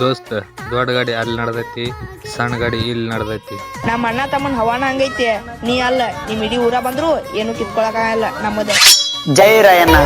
ದೋಸ್ತ ದೊಡ್ಡ ಗಾಡಿ ಅಲ್ಲಿ ನಡ್ದೈತಿ ಸಣ್ಣ ಗಾಡಿ ಇಲ್ಲಿ ನಡ್ದೈತಿ. ನಮ್ಮ ಅಣ್ಣ ತಮ್ಮನ ಹವಾನ ಹಂಗೈತಿ ನೀ ಅಲ್ಲ ನಿಮ್ ಇಡೀ ಊರ ಬಂದ್ರು ಏನು ಕಿತ್ಕೊಳಕಾಗಲ್ಲ ನಮ್ಮದ. ಜೈ ರಾಯಣ್ಣ.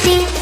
crazy